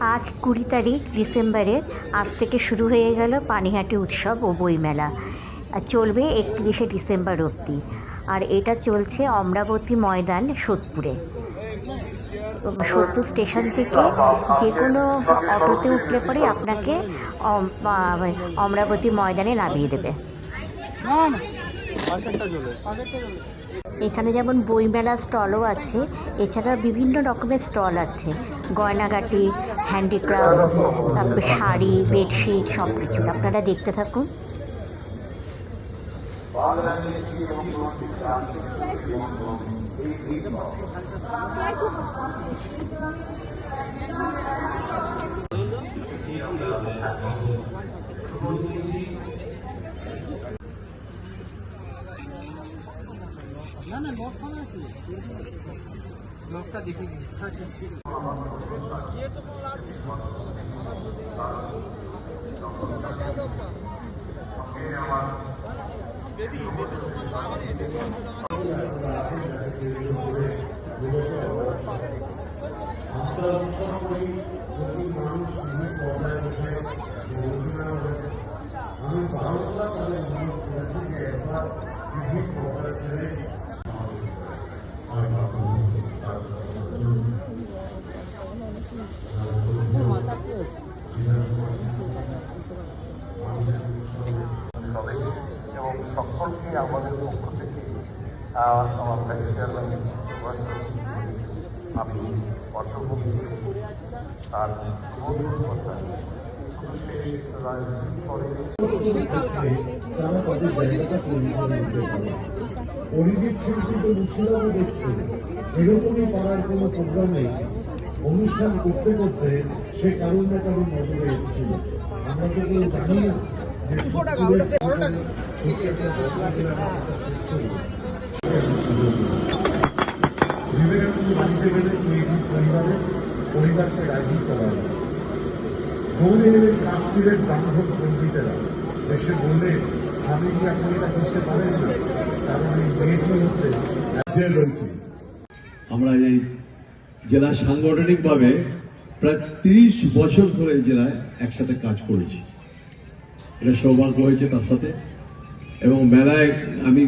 আজ কুড়ি তারিখ ডিসেম্বরের, আজ থেকে শুরু হয়ে গেল পানিহাটি উৎসব ও বইমেলা। চলবে একত্রিশে ডিসেম্বর অবধি। আর এটা চলছে অমরাবতী ময়দান সোদপুরে। সোদপুর স্টেশন থেকে যে কোনো অটোতে উঠলে পরে আপনাকে অমরাবতী ময়দানে নামিয়ে দেবে। এখানে যেমন বইমেলা স্টলও আছে এছাড়া বিভিন্ন রকমের স্টল আছে। গয়নাগাটি হ্যান্ডিক্রাফট তারপরে শাড়ি, বেডশিট সব কিছু আপনারা দেখতে থাকুন। না লক করা আছে? লকটা দেখে নিন। আচ্ছা ঠিক আছে আমি বারোটা তাদের মনে করেছি যে একবার বিভিন্ন কর্পোরেশনে তবে এবং সকলকে আমাদের পক্ষ থেকে আমার চেয়ারম্যান আমি অর্থভুক্তি তার তারা তাদের জায়গাটা পরিবর্তন করতে অরিজিৎ সিং কিন্তু মুর্শিদাবাদে দেখছে এরকমই পাড়ার কোনো প্রোগ্রামে অনুষ্ঠান করতে করতে সে কারণ না কারণ নজরে এসেছিল আমরা তো কেউ জানি না বিবেকানন্দ বাড়িতে গেলে পরিবারে পরিবারকে রাজি করা হয় দৌড়ে এলেন কাশ্মীরের ব্রাহ্মণ পণ্ডিতেরা এসে বললেন স্বামীজি আপনি এটা করতে পারেন? না কারণ এই হচ্ছে আমরা এই জেলা সাংগঠনিকভাবে প্রায় তিরিশ বছর ধরে এই জেলায় একসাথে কাজ করেছি। এটা সৌভাগ্য হয়েছে তার সাথে। এবং মেলায় আমি